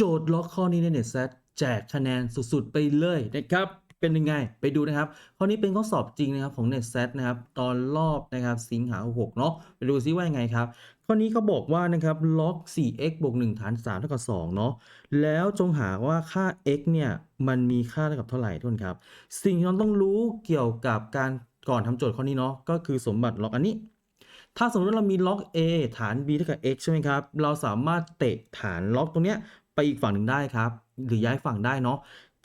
โจทย์ล็อกข้อนี้ในเน็ตแซดแจกคะแนนสุดๆไปเลยนะครับเป็นยังไงไปดูนะครับ ข้อนี้เป็นข้อสอบจริงนะครับของ n e t s e t นะครับ ตอนรอบนะครับสิงหาหกเนาะไปดูซิว่ายังไงครับ ข้อนี้เขาบอกว่านะครับล็อก 4x บวก1ฐาน3เท่ากับ2เนาะแล้วจงหาว่าค่า x เนี่ยมันมีค่าเท่ากับเท่าไหร่ทุกคนครับ สิ่งที่เราต้องรู้เกี่ยวกับการก่อนทำโจทย์ข้อนี้เนาะก็คือสมบัติล็อกอันนี้ ถ้าสมมติว่าเรามีล็อก a ฐาน b เท่ากับ x ใช่ไหมครับ เราสามารถเตะฐานล็อกตรงเนี้ย ไปอีกฝั่งหนึ่งได้ครับ หรือย้ายฝั่งได้เนาะ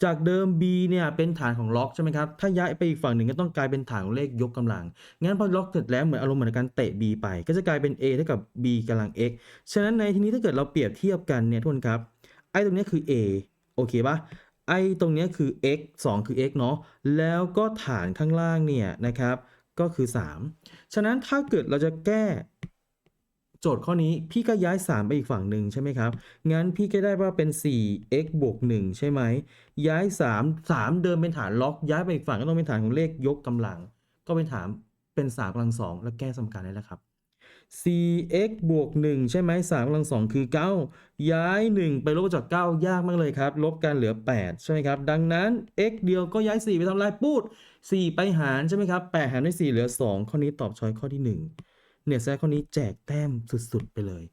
จากเดิม b เนี่ยเป็นฐานของล็อกใช่ไหมครับ ถ้าย้ายไปอีกฝั่งหนึ่งก็ต้องกลายเป็นฐานของเลขยกกำลัง งั้นพอล็อกเสร็จแล้วเหมือนอารมณ์เหมือนการเตะ b ไป ก็จะกลายเป็น a เท่ากับ b กำลัง x ฉะนั้นในที่นี้ถ้าเกิดเราเปรียบเทียบกันเนี่ยทุกคนครับ ไอ้ตรงเนี้ยคือ a โอเคปะไอ้ตรงเนี้ยคือ x 2 คือ x เนาะ แล้วก็ฐานข้างล่างเนี่ยนะครับ ก็คือ 3 ฉะนั้นถ้าเกิดเราจะแก้ โจทย์ข้อนี้พี่ก็ย้าย 3 ไปอีกฝั่งหนึ่งใช่ไหมครับ งั้นพี่ก็ได้ว่าเป็น 4x บวก1ใช่ไหม ย้าย 3 3 เดิมเป็นฐานล็อก ย้ายไปอีกฝั่งก็ต้องเป็นฐานของเลขยกกำลัง ก็เป็นฐานเป็น3กำลัง 2 แล้วแก้สมการได้แล้วครับ 4x บวก1ใช่ไหม3กำลัง 2 คือ 9 ย้าย 1 ไปลบจาก 9 ยากมากเลยครับ ลบกันเหลือ 8 ใช่ไหมครับ ดังนั้น x เดียวก็ย้าย 4 ไปทำลายปูด 4 ไปหารใช่ไหมครับ 8 หารด้วย4เหลือ 2 ข้อนี้ตอบช้อยข้อที่ 1 เนี่ยแซดข้อนี้แจกแต้มสุดๆ ไปเลย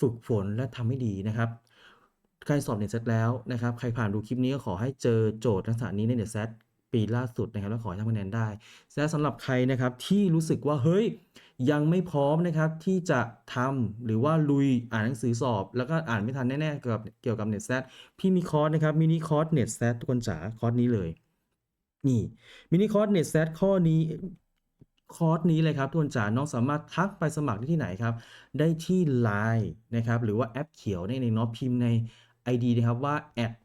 ฝึกฝนและทำให้ดีนะครับ ใครสอบเน็ตเซตแล้วนะครับ ใครผ่านดูคลิปนี้ก็ขอให้เจอโจทย์ลักษณะนี้ในเน็ตเซตปีล่าสุดนะครับแล้วขอให้ทำคะแนนได้และสำหรับใครนะครับที่รู้สึกว่าเฮ้ยยังไม่พร้อมนะครับที่จะทำหรือว่าลุยอ่านหนังสือสอบ แล้วก็อ่านไม่ทันแน่ๆเกี่ยวกับเกี่ยวกับเน็ตเซตพี่มีคอร์สนะครับมินิคอร์สเน็ตเซตทุกคนจ๋าคอร์สนี้เลย นี่มินิคอร์สเน็ตเซตข้อนี้ คอร์สนี้เลยครับทุกคนจ๋าน้องสามารถทักไปสมัครได้ที่ไหนครับ ได้ที่ Line นะครับ หรือว่าแอปเขียวในเองเนาะพิมพ์ใน ID นะครับว่า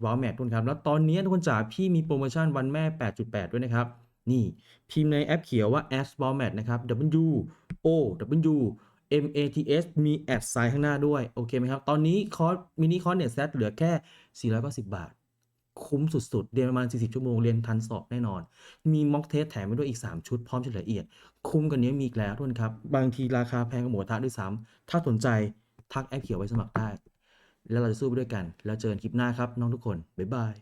w o w m a t ทุกคนครับ แล้วตอนนี้ทุกคนจ๋าพี่มีโปรโมชั่นวันแม่ 8.8 ด้วยนะครับ นี่พิมพ์ในแอปเขียวว่า a s w o w m a t นะครับ W O W M A T S มีแอดไซน์ข้างหน้าด้วย โอเคไหมครับ ตอนนี้คอร์สมินิคอร์สเน็ตเซตเหลือแค่ 490 บาท คุ้มสุดๆ เรียนประมาณ 40 ชั่วโมง เรียนทันสอบแน่นอน มีม็อกเทสแถมไปด้วยอีก 3 ชุด พร้อมเฉลยละเอียด คุ้มกันนี้มีอีกแล้วทุกคนครับ บางทีราคาแพงกว่าหมูทะด้วยซ้ำ ถ้าสนใจทักแอปเขียวไว้สมัครได้ แล้วเราจะสู้ไปด้วยกัน แล้วเจอกันคลิปหน้าครับน้องทุกคน บ๊ายบาย